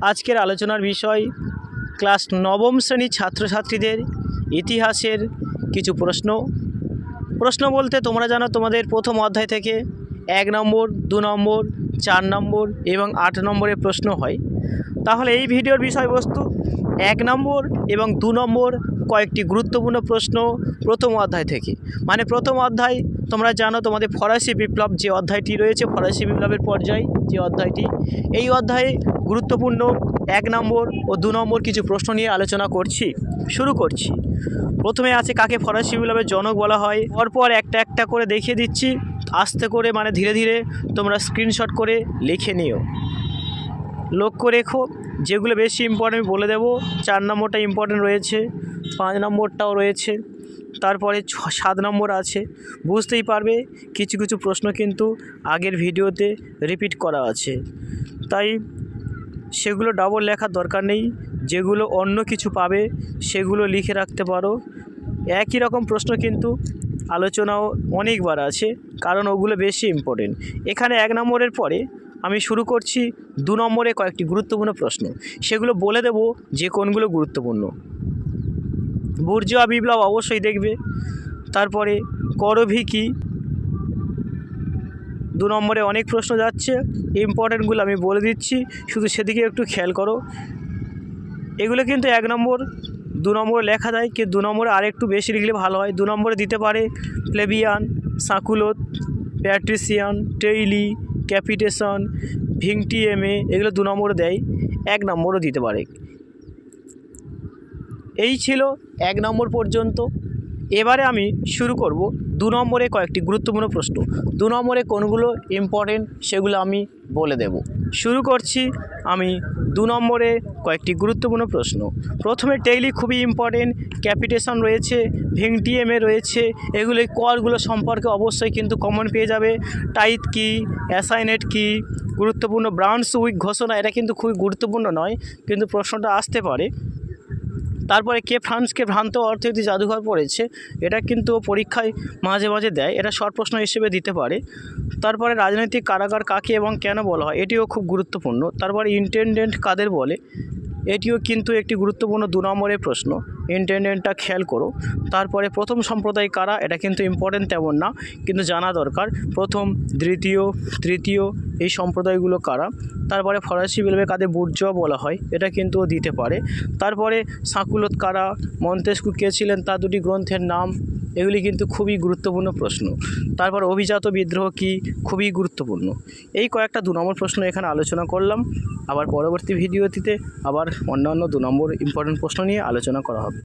আজকের আলোচনার বিষয়, ক্লাস নবম শ্রেণির ছাত্রছাত্রীদের ইতিহাসের কিছু প্রশ্ন। প্রশ্ন বলতে তোমরা জানো তোমাদের প্রথম অধ্যায় থেকে এক নম্বর, দু নম্বর, চার নম্বর এবং আট নম্বরের প্রশ্ন হয়। তাহলে এই ভিডিওর বিষয়বস্তু এক নম্বর এবং দু নম্বর কয়েকটি গুরুত্বপূর্ণ প্রশ্ন প্রথম অধ্যায় থেকে। মানে প্রথম অধ্যায়, তোমরা জানো তোমাদের ফরাসি বিপ্লব যে অধ্যায়টি রয়েছে, ফরাসি বিপ্লবের পর্যায় যে অধ্যায়টি, এই অধ্যায়ে গুরুত্বপূর্ণ এক নম্বর ও দু নম্বর কিছু প্রশ্ন নিয়ে আলোচনা করছি, শুরু করছি। প্রথমে আছে কাকে ফরাসি বিপ্লবের জনক বলা হয়, পরপর একটা একটা করে দেখিয়ে দিচ্ছি, আস্তে করে মানে ধীরে ধীরে তোমরা স্ক্রিনশট করে লিখে নিও। লক্ষ্য রেখো যেগুলো বেশি ইম্পর্টেন্ট আমি বলে দেবো। চার নম্বরটা ইম্পর্টেন্ট রয়েছে, পাঁচ নম্বরটাও রয়েছে। তারপরে ছ, সাত নম্বর আছে। বুঝতেই পারবে, কিছু কিছু প্রশ্ন কিন্তু আগের ভিডিওতে রিপিট করা আছে। তাই সেগুলো ডাবল লেখার দরকার নেই। যেগুলো অন্য কিছু পাবে, সেগুলো লিখে রাখতে পারো। একই রকম প্রশ্ন কিন্তু আলোচনাও অনেকবার আছে, কারণ ওগুলো বেশি ইম্পর্টেন্ট এখানে এক নম্বরের পরে আমি শুরু করছি দু নম্বরে কয়েকটি গুরুত্বপূর্ণ প্রশ্ন। সেগুলো বলে দেব যে কোনগুলো গুরুত্বপূর্ণ। বুর্জোয়া বিপ্লব অবশ্যই দেখবে। তারপরে করভি কি? দু নম্বরে অনেক প্রশ্ন যাচ্ছে। ইম্পর্টেন্টগুলো আমি বলে দিচ্ছি। শুধু সেদিকে একটু খেয়াল করো। এগুলো কিন্তু এক নম্বর, দু নম্বরে লেখা দেয় কিন্তু দু নম্বরে আরেকটু বেশি লিখলে ভালো হয়। দু নম্বরে দিতে পারে প্লেবিয়ান, সাকুলোত, প্যাট্রিসিয়ান, টেইলি ক্যাপিটেশন ভিংটিএমএ এগুলো দু নম্বরও দেয়, এক নম্বরও দিতে পারে। এই ছিল এক নম্বর পর্যন্ত। এবারে আমি শুরু করব দু নম্বরে কয়েকটি গুরুত্বপূর্ণ প্রশ্ন। দু নম্বরে কোনগুলো ইম্পর্টেন্ট সেগুলো আমি বলে দেব। শুরু করছি আমি দু নম্বরে কয়েকটি গুরুত্বপূর্ণ প্রশ্ন। প্রথমে টেইলি খুবই ইম্পর্টেন্ট ক্যাপিটেশন রয়েছে ভিংটিএমএ রয়েছে, এগুলো করগুলো সম্পর্কে অবশ্যই কিন্তু কমন পেয়ে যাবে। টাইট কি অ্যাসাইনেট কি, গুরুত্বপূর্ণ ব্রাউন্স উইক ঘোষণা, এটা কিন্তু খুবই গুরুত্বপূর্ণ নয়, কিন্তু প্রশ্নটা আসতে পারে। তারপরে কে ফ্রান্সকে ভ্রান্ত অর্থনীতি জাদুঘর পড়েছে, এটা কিন্তু পরীক্ষায় মাঝে মাঝে দেয়। এটা শর্ট প্রশ্ন হিসেবে দিতে পারে। তারপরে রাজনৈতিক কারাগার কাকে এবং কেন বলা হয়, এটিও খুব গুরুত্বপূর্ণ। তারপরে ইন্টেন্ডেন্ট কাদের বলে, এটিও কিন্তু একটি গুরুত্বপূর্ণ দু নম্বরের প্রশ্ন। ইন্টেন্ডেন্টটা খেয়াল করো। তারপরে প্রথম সম্প্রদায় কারা, এটা কিন্তু ইম্পর্টেন্ট তেমন না, কিন্তু জানা দরকার। প্রথম, দ্বিতীয়, তৃতীয়, এই সম্প্রদায়গুলো কারা? তারপরে ফরাসি বিপ্লবে কাদের বুর্জোয়া বলা হয়, এটা কিন্তু দিতে পারে। তারপরে সাকুলত কারা মন্তেস্কু কে ছিলেন তার দুটি গ্রন্থের নাম, এগুলি কিন্তু খুবই গুরুত্বপূর্ণ প্রশ্ন। তারপর অভিজাত বিদ্রোহ কি? খুবই গুরুত্বপূর্ণ। এই কয়েকটা দু নম্বর প্রশ্ন এখানে আলোচনা করলাম। আবার পরবর্তী ভিডিওটিতে আবার অন্যান্য দু নম্বর ইম্পর্টেন্ট প্রশ্ন নিয়ে আলোচনা করা হবে।